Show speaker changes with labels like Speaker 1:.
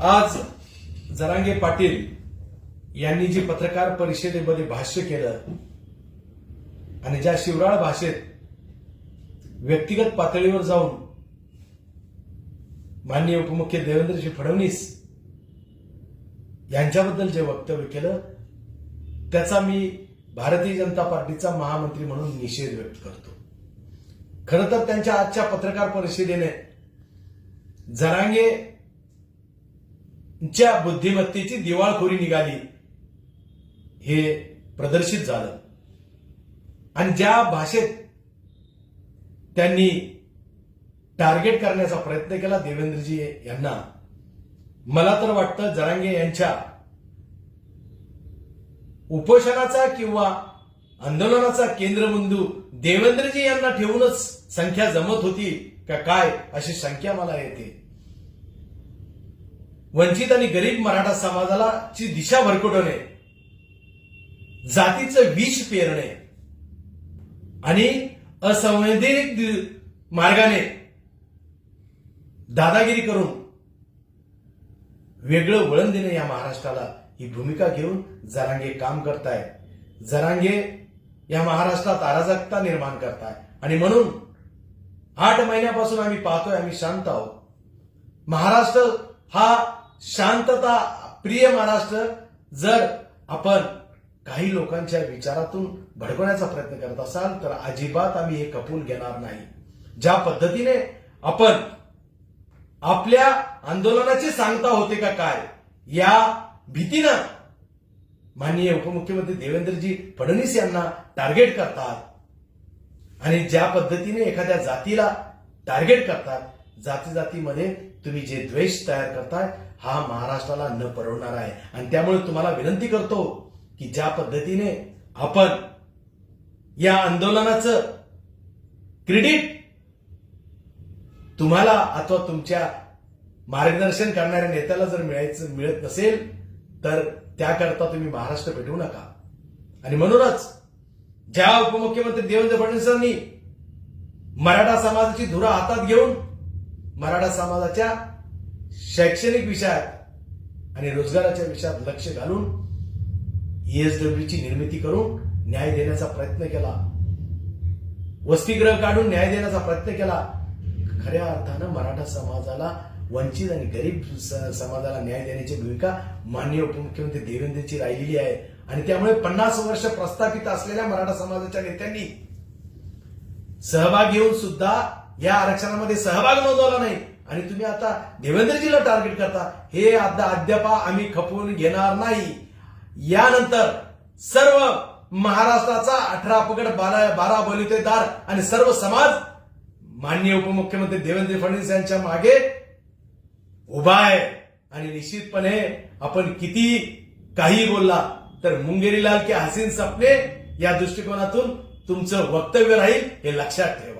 Speaker 1: आज जरांगे पाटील यांनी जी पत्रकार परिषदेमध्ये भाष्य केलं आणि ज्या शिवराळ भाषेत व्यक्तिगत पातळीवर जाऊन माननीय उपमुख्य देवेंद्रजी फडणवीस यांच्याबद्दल जे वक्तव्य केलं त्याचा मी भारतीय जनता पार्टीचा महामंत्री म्हणून निषेध व्यक्त करतो. खरं तर त्यांच्या आजच्या पत्रकार परिषदेने जरांगे ज्या बुद्धिमत्तेची दिवाळखोरी निघाली हे प्रदर्शित झालं. आणि ज्या भाषेत त्यांनी टार्गेट करण्याचा प्रयत्न केला देवेंद्रजी यांना मला तर वाटतं जरांगे यांच्या उपोषणाचा किंवा आंदोलनाचा केंद्रबिंदू देवेंद्रजी यांना ठेवूनच संख्या जमत होती का काय अशी संख्या मला येते. वंचित आणि गरीब मराठा समाजाला ची दिशा भरकटवणे जातीचं विष पेरणे आणि असंवैधानिक मार्गाने दादागिरी करून वेगळं वळण देणे या महाराष्ट्राला ही भूमिका घेऊन जरांगे काम करताय. जरांगे या महाराष्ट्रात अराजकता निर्माण करताय. आणि म्हणून आठ महिन्यापासून आम्ही पाहतोय आम्ही शांत आहोत. महाराष्ट्र हा शांतता प्रिय महाराष्ट्र जर आपण काही लोकांच्या विचारातून भडकवण्याचा प्रयत्न करत असाल तर अजिबात आम्ही हे कपून घेणार नाही. ज्या पद्धतीने आपण आपल्या आंदोलनाची सांगता होते का काय या भीतीनं माननीय उपमुख्यमंत्री देवेंद्रजी फडणवीस यांना टार्गेट करतात. आणि ज्या पद्धतीने एखाद्या जातीला टार्गेट करतात जाती जातीमध्ये तुम्ही जे द्वेष तयार करताय हा महाराष्ट्राला न परवडणार आहे. आणि त्यामुळे तुम्हाला विनंती करतो की ज्या पद्धतीने आपण या आंदोलनाचं क्रेडिट तुम्हाला अथवा तुमच्या मार्गदर्शन करणाऱ्या नेत्याला जर मिळायचं मिळत नसेल तर त्याकरता तुम्ही महाराष्ट्र भेटवू नका. आणि म्हणूनच ज्या उपमुख्यमंत्री देवेंद्र फडणवीसांनी मराठा समाजाची धुरा हातात घेऊन मराठा समाजाच्या शैक्षणिक विषयात आणि रोजगाराच्या विषयात लक्ष घालून ईएसडब्ल्यूची निर्मिती करून न्याय देण्याचा प्रयत्न केला. वसतिगृह काढून न्याय देण्याचा प्रयत्न केला. खऱ्या अर्थानं मराठा समाजाला वंचित आणि गरीब स- समाजाला न्याय देण्याची भूमिका माननीय उपमुख्यमंत्री देवेंद्रची राहिलेली आहे. आणि त्यामुळे पन्नास वर्ष प्रस्थापित असलेल्या मराठा समाजाच्या नेत्यांनी सहभाग घेऊन सुद्धा या आरक्षणामध्ये सहभाग नोंदवला नाही. आणि तुम्ही आता देवेंद्रजीला टार्गेट करता. हे आता अद्याप आम्ही खपवून घेणार नाही. यानंतर सर्व महाराष्ट्राचा अठरा पकड बारा बारा बलितेदार आणि सर्व समाज माननीय उपमुख्यमंत्री देवेंद्र फडणवीस यांच्या मागे उभा आहे. आणि निश्चितपणे आपण किती काही बोलला तर मुंगेरीलाल के हसीन सपने या दृष्टिकोनातून तुमचं वक्तव्य राहील हे लक्षात ठेवा.